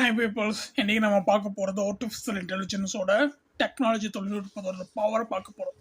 Hi peoples இன்றைக்கி நம்ம பார்க்க போகிறது ஆர்டிஃபிஷியல் இன்டெலிஜென்ஸோட டெக்னாலஜி தொழில்நுட்பத்தோட பவர் பார்க்க போகிறோம்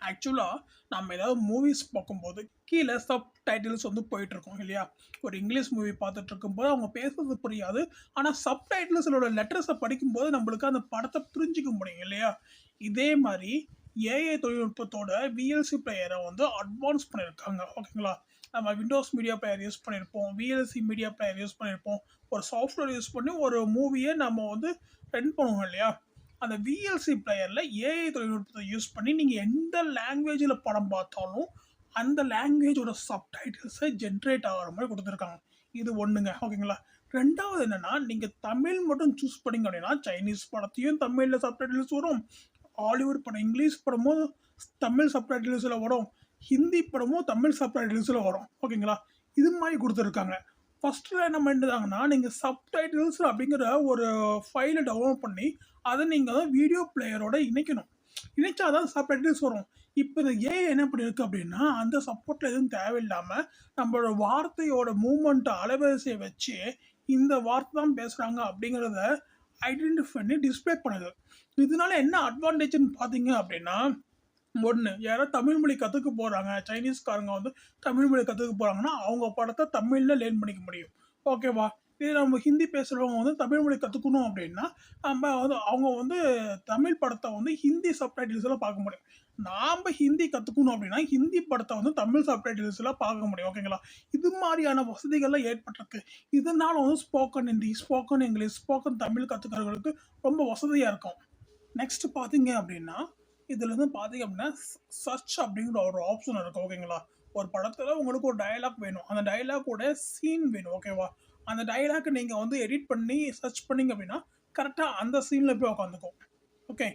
ஆக்சுவலாக நம்ம ஏதாவது மூவிஸ் பார்க்கும்போது கீழே சப் டைட்டில்ஸ் வந்து போயிட்டுருக்கோம் இல்லையா? ஒரு இங்கிலீஷ் மூவி பார்த்துட்டு இருக்கும்போது அவங்க பேசுறது புரியாது. ஆனால் சப் டைட்டில்ஸோட லெட்டர்ஸை படிக்கும்போது நம்மளுக்கு அந்த படத்தை புரிஞ்சிக்க முடியும் இல்லையா? இதே மாதிரி ஏஐ தொழில்நுட்பத்தோட விஎல்சி பிளேயரை வந்து அட்வான்ஸ் பண்ணியிருக்காங்க ஓகேங்களா நம்ம விண்டோஸ் மீடியா பிளேயர் யூஸ் பண்ணியிருப்போம் விஎல்சி மீடியா பிளேயர் யூஸ் பண்ணியிருப்போம் ஒரு சாஃப்ட்வேர் யூஸ் பண்ணி ஒரு மூவியை நம்ம வந்து ரன் பண்ணுவோம் இல்லையா? அந்த விஎல்சி பிளேயரில் ஏஐ தொழில்நுட்பத்தை யூஸ் பண்ணி நீங்கள் எந்த லாங்குவேஜில் படம் பார்த்தாலும் அந்த லாங்குவேஜோட சப்டைட்டில்ஸை ஜென்ரேட் ஆகிற மாதிரி கொடுத்துருக்காங்க. இது ஒன்றுங்க ஓகேங்களா? ரெண்டாவது என்னென்னா நீங்கள் தமிழ் மட்டும் சூஸ் பண்ணிங்க அப்படின்னா சைனீஸ் படத்தையும் தமிழில் சப்டைட்டில்ஸ் வரும். ஹாலிவுட் படம் இங்கிலீஷ் படமும் தமிழ் சப்டைட்டில்ஸில் வரும். ஹிந்தி படமும் தமிழ் சப்டைட்டில்ஸில் வரும். ஓகேங்களா? இது மாதிரி கொடுத்துருக்காங்க. ஃபஸ்ட்டில் என்ன பண்ணிட்டாங்கன்னா நீங்கள் சப்டைட்டில்ஸ் அப்படிங்கிற ஒரு ஃபைலை டவுன்லோட் பண்ணி அதை நீங்கள் தான் வீடியோ பிளேயரோட இணைக்கணும். இணைச்சா தான் சப்டைட்டில்ஸ் வரும். இப்போ இந்த ஏ என்ன பண்ணியிருக்கு அப்படின்னா அந்த சப்போர்ட்டில் எதுவும் தேவையில்லாமல் நம்மளோட வார்த்தையோட மூமெண்ட்டை அலைவரிசையை வச்சு இந்த வார்த்தை தான் பேசுகிறாங்க அப்படிங்கிறத ஐடென்டிஃபை பண்ணி டிஸ்பிளே பண்ணுது. இதனால என்ன அட்வான்டேஜ்னு பார்த்தீங்க அப்படின்னா ஒன்று யாரோ தமிழ் மொழி கற்றுக்க போகிறாங்க சைனீஸ்காரங்க வந்து தமிழ் மொழி கற்றுக்க போகிறாங்கன்னா அவங்க படத்தை தமிழில் லேர்ன் பண்ணிக்க முடியும். ஓகேவா இது நம்ம ஹிந்தி பேசுகிறவங்க வந்து தமிழ் மொழி கற்றுக்கணும் அப்படின்னா நம்ம வந்து அவங்க வந்து தமிழ் படத்தை வந்து ஹிந்தி சப்டைட்டில்ஸில் பார்க்க முடியும். நாம் ஹிந்தி கற்றுக்கணும் அப்படின்னா ஹிந்தி படத்தை வந்து தமிழ் சப்டைட்டில்ஸில் பார்க்க முடியும். ஓகேங்களா இது மாதிரியான வசதிகள்லாம் ஏற்பட்டிருக்கு. இதனால வந்து spoken Hindi spoken English spoken Tamil கற்றுக்கிறவங்களுக்கு ரொம்ப வசதியாக இருக்கும். நெக்ஸ்ட் பார்த்தீங்க அப்படின்னா இதில் வந்து பார்த்தீங்க அப்படின்னா சர்ச் அப்படிங்கிற ஒரு ஆப்ஷன் இருக்கும் ஓகேங்களா ஒரு படத்தில் உங்களுக்கு ஒரு டயலாக் வேணும். அந்த டயலாக்கோட சீன் வேணும் ஓகேவா அந்த டயலாக் நீங்கள் வந்து எடிட் பண்ணி சர்ச் பண்ணீங்க அப்படின்னா கரெக்டாக அந்த சீனில் போய் உட்காந்துக்கும் ஓகே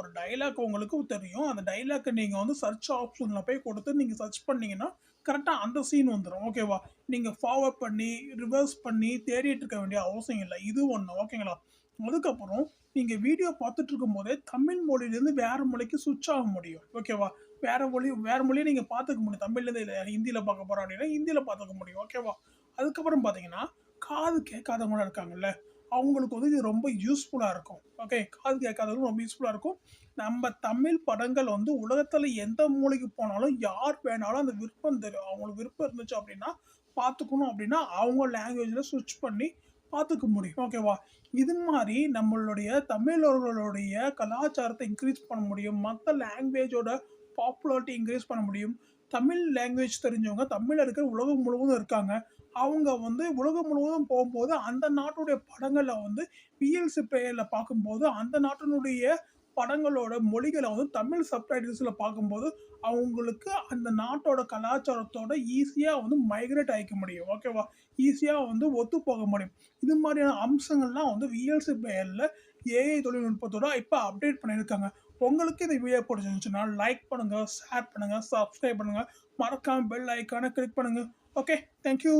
ஒரு டைலாக் உங்களுக்கு தெரியும். அந்த டைலாக் நீங்கள் வந்து சர்ச் ஆப்ஷனில் போய் கொடுத்து நீங்கள் சர்ச் பண்ணீங்கன்னா கரெக்டாக அந்த சீன் வந்துடும் ஓகேவா நீங்கள் ஃபார்வர்ட் பண்ணி ரிவர்ஸ் பண்ணி தேடிட்டு இருக்க வேண்டிய அவசியம் இல்லை. இது ஒன்று ஓகேங்களா அதுக்கப்புறம் நீங்கள் வீடியோ பார்த்துட்டு இருக்கும் போதே தமிழ் மொழியிலேருந்து வேறு மொழிக்கு சுவிட்ச் ஆக முடியும். ஓகேவா வேறு மொழி வேறு மொழியை நீங்கள் பார்த்துக்க முடியும். தமிழ்லேருந்து இல்லை ஹிந்தியில் பார்க்க போகிறோம் அப்படின்னா ஹிந்தியில் பார்த்துக்க முடியும். ஓகேவா அதுக்கப்புறம் பார்த்தீங்கன்னா காது கேட்காதவங்க இருக்காங்கல்ல அவங்களுக்கு வந்து இது ரொம்ப யூஸ்ஃபுல்லாக இருக்கும். ஓகே காது கேட்காதவங்களும் ரொம்ப யூஸ்ஃபுல்லாக இருக்கும். நம்ம தமிழ் படங்கள் வந்து உலகத்தில் எந்த மூலைக்கு போனாலும் யார் வேணாலும் அந்த விருப்பம் தெரியும் அவங்களுக்கு விருப்பம் இருந்துச்சு அப்படின்னா பார்த்துக்கணும் அப்படின்னா அவங்க லாங்குவேஜில் சுவிட்ச் பண்ணி பார்த்துக்க முடியும். ஓகேவா இது மாதிரி நம்மளுடைய தமிழர்களுடைய கலாச்சாரத்தை இன்க்ரீஸ் பண்ண முடியும். மற்ற லாங்குவேஜோட பாப்புலாரிட்டி இன்க்ரீஸ் பண்ண முடியும். தமிழ் லாங்குவேஜ் தெரிஞ்சவங்க தமிழில் இருக்கிற உலகம் முழுவதும் இருக்காங்க. அவங்க வந்து உலகம் முழுவதும் போகும்போது அந்த நாட்டுடைய படங்களை வந்து பிஎல்சி பிளேயரில் பார்க்கும்போது அந்த நாட்டினுடைய படங்களோட மொழிகளை வந்து தமிழ் சப்டைட்டில்ஸில் பார்க்கும்போது அவங்களுக்கு அந்த நாட்டோட கலாச்சாரத்தோட ஈஸியாக வந்து மைக்ரேட் ஆகிக்க முடியும். ஓகேவா ஈஸியாக வந்து ஒத்து போக முடியும். இது மாதிரியான அம்சங்கள்லாம் வந்து விஎல்சி பெயரில் ஏஐ தொழில்நுட்பத்தோட இப்போ அப்டேட் பண்ணியிருக்காங்க. உங்களுக்கு இந்த வீடியோ பிடிச்சிருந்துச்சுன்னா லைக் பண்ணுங்கள் ஷேர் பண்ணுங்கள் சப்ஸ்கிரைப் பண்ணுங்கள் மறக்காமல் பெல் ஐக்கானை கிளிக் பண்ணுங்கள் ஓகே தேங்க்யூ